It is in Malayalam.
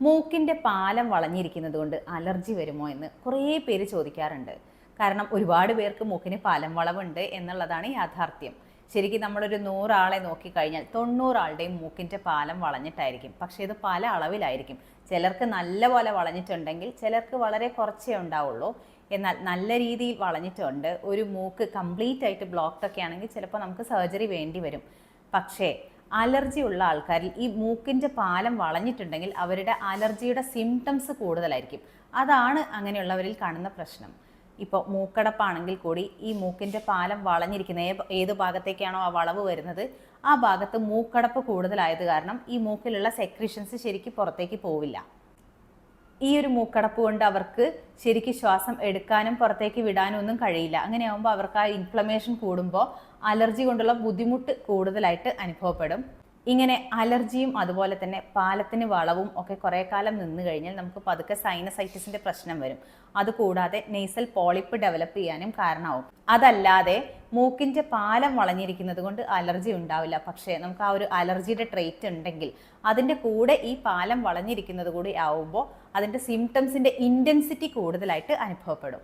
മൂക്കിന്റെ പാലം വളഞ്ഞിരിക്കുന്നത് കൊണ്ട് അലർജി വരുമോ എന്ന് കുറേ പേര് ചോദിക്കാറുണ്ട്. കാരണം ഒരുപാട് പേർക്ക് മൂക്കിന് പാലം വളവുണ്ട് എന്നുള്ളതാണ് യാഥാർത്ഥ്യം. ശരിക്കും നമ്മളൊരു നൂറാളെ നോക്കിക്കഴിഞ്ഞാൽ തൊണ്ണൂറാളുടെയും മൂക്കിന്റെ പാലം വളഞ്ഞിട്ടായിരിക്കും. പക്ഷേ ഇത് പല അളവിലായിരിക്കും. ചിലർക്ക് നല്ല പോലെ വളഞ്ഞിട്ടുണ്ടെങ്കിൽ ചിലർക്ക് വളരെ കുറച്ചേ ഉണ്ടാവുള്ളൂ. എന്നാൽ നല്ല രീതിയിൽ വളഞ്ഞിട്ടുണ്ട്. ഒരു മൂക്ക് കംപ്ലീറ്റ് ആയിട്ട് ബ്ലോക്ക്ഡ് ഒക്കെ ആണെങ്കിൽ ചിലപ്പോൾ നമുക്ക് സർജറി വേണ്ടി വരും. പക്ഷേ അലർജി ഉള്ള ആൾക്കാരിൽ ഈ മൂക്കിന്റെ പാലം വളഞ്ഞിട്ടുണ്ടെങ്കിൽ അവരുടെ അലർജിയുടെ സിംറ്റംസ് കൂടുതലായിരിക്കും. അതാണ് അങ്ങനെയുള്ളവരിൽ കാണുന്ന പ്രശ്നം. ഇപ്പോൾ മൂക്കടപ്പാണെങ്കിൽ കൂടി ഈ മൂക്കിന്റെ പാലം വളഞ്ഞിരിക്കുന്ന ഏത് ഭാഗത്തേക്കാണോ ആ വളവ് വരുന്നത് ആ ഭാഗത്ത് മൂക്കടപ്പ് കൂടുതലായത് കാരണം ഈ മൂക്കിലുള്ള സെക്രീഷൻസ് ശരിക്കും പുറത്തേക്ക് പോവില്ല. ഈ ഒരു മൂക്കടപ്പ് കൊണ്ട് അവർക്ക് ശരിക്ക് ശ്വാസം എടുക്കാനും പുറത്തേക്ക് വിടാനും ഒന്നും കഴിയില്ല. അങ്ങനെയാകുമ്പോൾ അവർക്ക് ആ ഇൻഫ്ലമേഷൻ കൂടുമ്പോൾ അലർജി കൊണ്ടുള്ള ബുദ്ധിമുട്ട് കൂടുതലായിട്ട് അനുഭവപ്പെടും. ഇങ്ങനെ അലർജിയും അതുപോലെ തന്നെ പാലത്തിന് വളവും ഒക്കെ കുറേ കാലം നിന്ന് കഴിഞ്ഞാൽ നമുക്ക് പതുക്കെ സൈനസൈറ്റിസിന്റെ പ്രശ്നം വരും. അതുകൂടാതെ നെയ്സൽ പോളിപ്പ് ഡെവലപ്പ് ചെയ്യാനും കാരണമാവും. അതല്ലാതെ മൂക്കിന്റെ പാലം വളഞ്ഞിരിക്കുന്നത് കൊണ്ട് അലർജി ഉണ്ടാവില്ല. പക്ഷേ നമുക്ക് ആ ഒരു അലർജിയുടെ ട്രേറ്റ് ഉണ്ടെങ്കിൽ അതിന്റെ കൂടെ ഈ പാലം വളഞ്ഞിരിക്കുന്നത് കൂടി ആവുമ്പോൾ അതിന്റെ സിംറ്റംസിന്റെ ഇന്റൻസിറ്റി കൂടുതലായിട്ട് അനുഭവപ്പെടും.